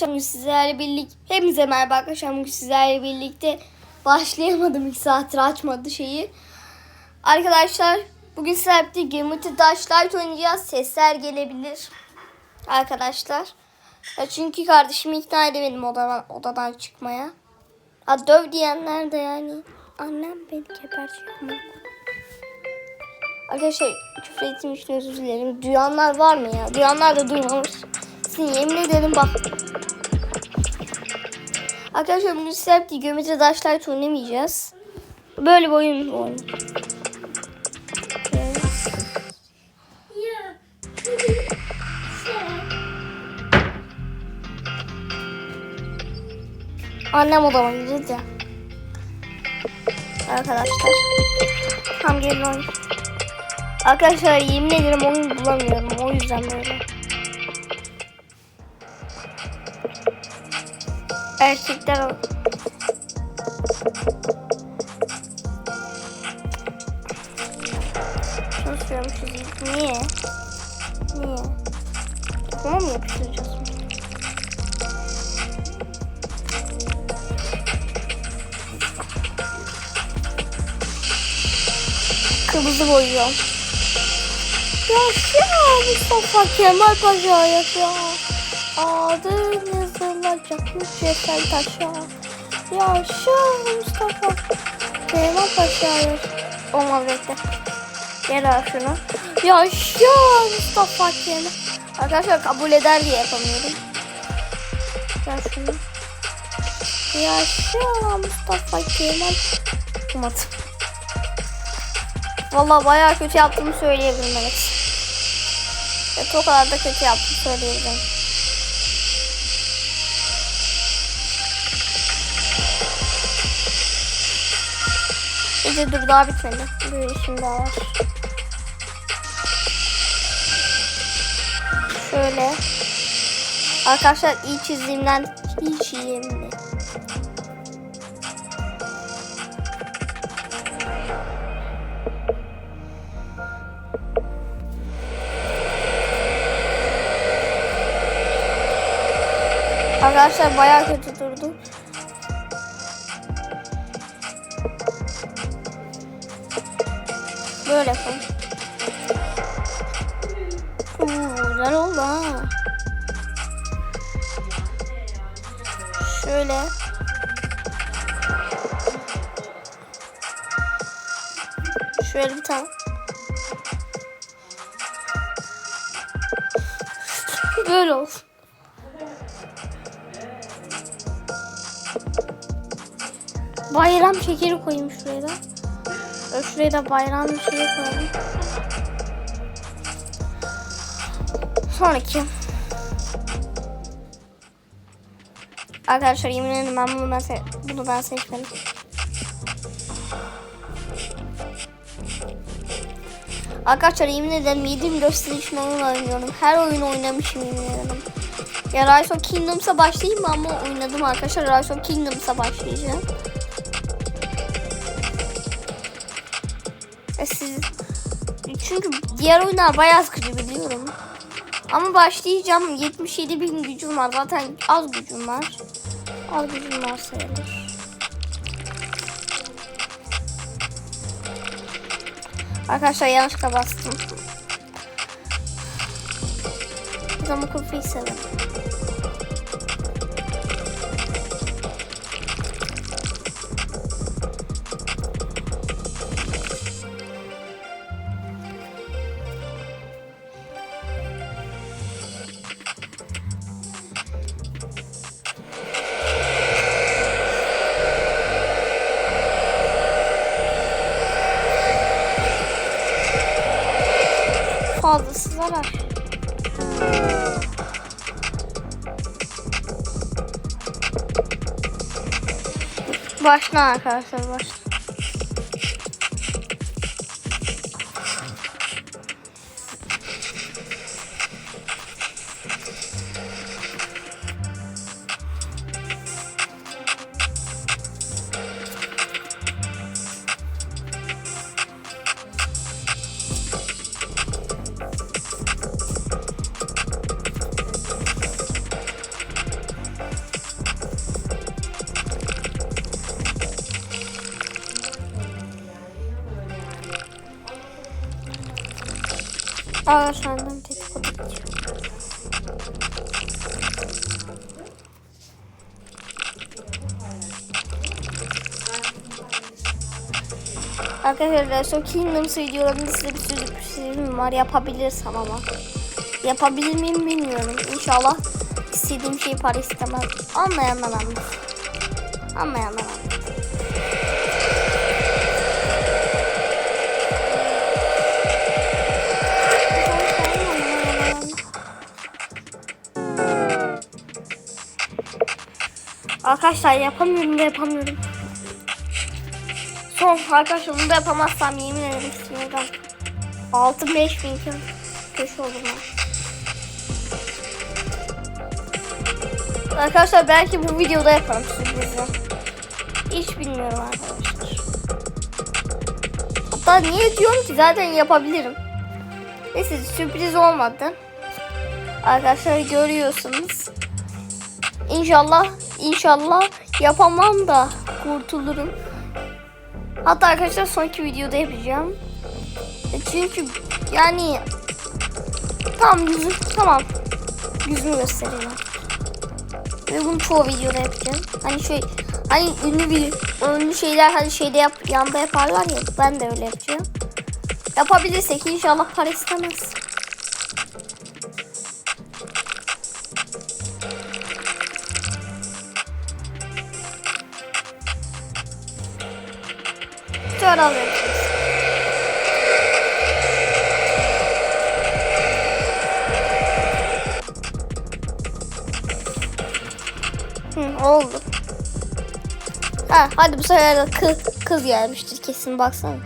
Arkadaşlar bugün sizlerle birlikte hepinize merhaba arkadaşlar bugün sizlerle birlikte başlayamadım ilk saattir açmadı şeyi. Arkadaşlar bugün sizlerle birlikte Geometry Dash Light oynayacağız. Sesler gelebilir. Arkadaşlar. Ya çünkü kardeşimi ikna edemedim odadan, odadan çıkmaya. Ha döv diyenler de yani. Annem beni gebertiyor mu? Arkadaşlar küfür ettiğim için özür dilerim. Duyanlar var mı ya? Duyanlar da duymamış. Yemin ederim bak. Arkadaşlar bugün size hep geometri taşlar oynamayacağız. Böyle bir oyun oynayacağız. Annem odama girdi ya. Arkadaşlar. Tam gelin oyun. Arkadaşlar yemin ederim oyun bulamıyorum. O yüzden böyle. Erkekler. Çalışıyormuşuz. Niye? Niye? Takıma mı yapıştıracağız? Kırmızı boyuyorum. Yaşa Mustafa Kemal Paşa yaşa. Adın yazılacak mücevher taşa. Yaşa Mustafa Kemal Paşa yaşa. Olmaz bekle. Gel al şunu. Yaşa Mustafa Kemal. Arkadaşlar kabul eder diye yapamıyorum. Gel şunu. Yaşa Mustafa Kemal. Umadım. Valla bayağı kötü yaptığımı söyleyebilirim evet. Evet o kadar da kötü yaptım söyleyebilirim. İyice dur daha bitmedi. Bir işim daha var. Şöyle. Arkadaşlar iyi çizdiğimden iyi mi? Arkadaşlar bayağı kötü durdu. Böyle yapalım. Oo, güzel oldu ha. Şöyle. Şöyle bir tane. Böyle olsun. Bayram şekeri koyayım şuraya da. Şuraya da bayram bir şey koyalım. Sonraki. Arkadaşlar yemin ederim ben bunu ben, bunu ben seçmedim. Arkadaşlar yemin ederim 7 gösterişme oyun oynuyorum. Her oyunu oynamışım yemin ederim. Ya Rise of Kingdoms'a başlayayım mı ama oynadım arkadaşlar. Rise of Kingdoms'a başlayacağım. Siz çünkü diğer oyunlar bayağı sıkıcı biliyorum. Ama başlayacağım. 77 bin gücüm var. Zaten az gücüm var. Az gücüm var sayılır. Arkadaşlar yanlışlıkla bastım. Zaman kafayı severim. Fazlası zarar. Başla arkadaşlar başla. Arkadaşlardan dedikodu geçiyor. Arkadaşlar son Kingdoms videolarında size bir sürprizim var yapabilirsem ama. Yapabilir miyim bilmiyorum. İnşallah istediğim şey para istemez. Anlayanlar anlasın. Anlayanlar anlasın. Arkadaşlar yapamıyorum da yapamıyorum. Son arkadaşlar bunu da yapamazsam yemin ederim sinirden. 6 5 bin kö köşe olur mu? Arkadaşlar belki bu videoda yaparım sürprizi. Hiç bilmiyorum arkadaşlar. Hatta niye diyorum ki zaten yapabilirim. Neyse sürpriz olmadı. Arkadaşlar görüyorsunuz. İnşallah inşallah yapamam da kurtulurum. Hatta arkadaşlar sonraki videoda yapacağım. E Çünkü yani tam yüzü tamam yüzümü göstereyim. Ve bunu çoğu videoda yapacağım. Hani şey hani ünlü bir ünlü şeyler hani şeyde yap yanda yaparlar ya ben de öyle yapacağım. Yapabilirsek inşallah para istemez. Sonra alıyoruz. Oldu. Ha, hadi bu sefer de kız, kız gelmiştir kesin baksana.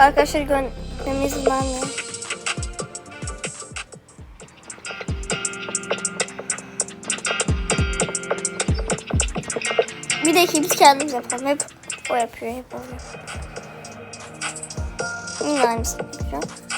Arkadaşlar ben de. Bir de ikimiz kendimiz yapalım. Hep o yapıyor, hep o yapıyor. Yine aynısını yapacağım.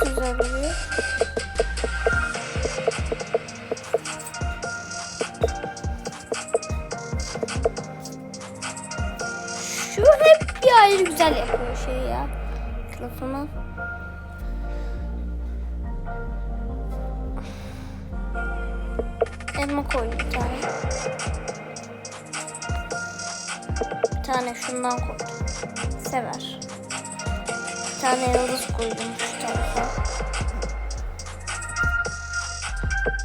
Şu hep bir ayrı güzel yapıyor şey ya. Kılıfını. Elma koydum bir tane. Bir tane şundan koydum. Sever. Bir tane yıldız koydum şu tarafa.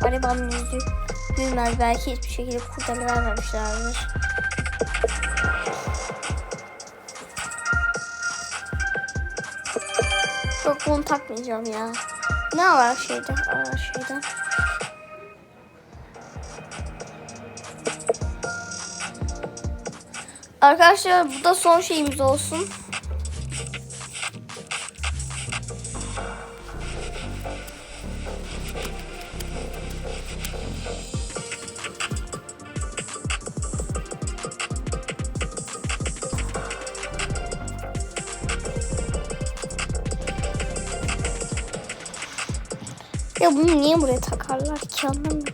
Garibanın yüzü gülmez. Belki hiçbir şekilde vermemişlerdir. Yok bunu takmayacağım ya. Ne var şeyde? Aa şeyde. Arkadaşlar bu da son şeyimiz olsun. Ya bunu niye buraya takarlar ki anlamıyorum.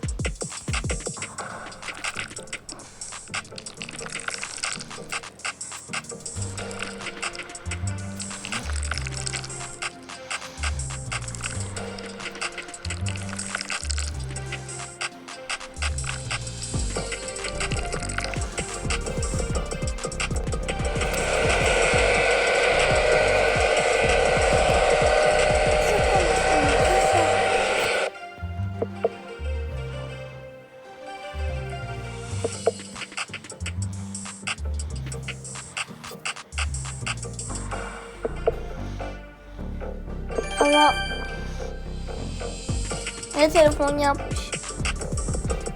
Ya. Ne telefon yapmış.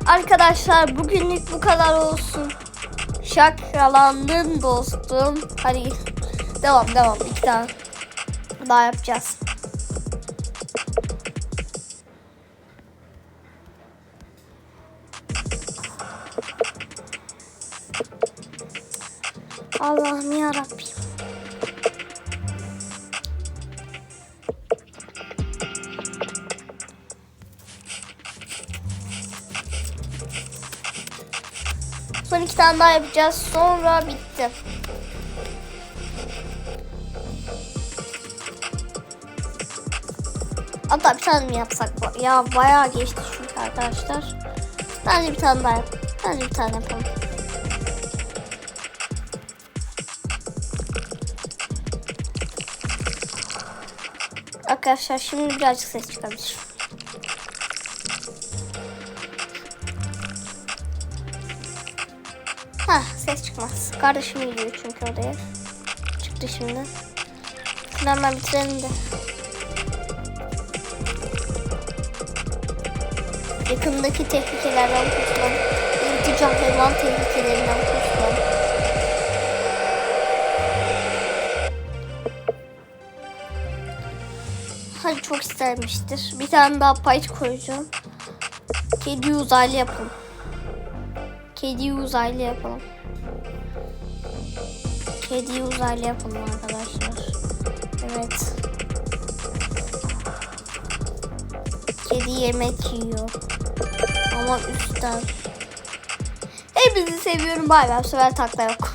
Arkadaşlar bugünlük bu kadar olsun. Şakralandın dostum. Hadi devam devam. İki tane daha yapacağız. Allah'ım ya iki tane daha yapacağız. Sonra bitti. Hatta bir tane mi yapsak? Ya bayağı geçti çünkü arkadaşlar. Bence bir tane daha yap. Bence bir tane yapalım. Arkadaşlar şimdi birazcık ses çıkabilir. Ses çıkmaz. Kardeşim gidiyor çünkü odaya. Çıktı şimdi. Şunu hemen bitirelim de. Yakındaki tehlikelerden kurtulalım. İltica hayvan tehlikelerinden kurtulalım. Hadi çok istermiştir. Bir tane daha payç koyacağım. Kedi uzaylı yapalım. Kedi uzaylı yapalım. Kedi uzaylı yapalım arkadaşlar. Evet. Kedi yemek yiyor. Ama üstten. Hepinizi seviyorum. Bay bay. Bu sefer takla yok.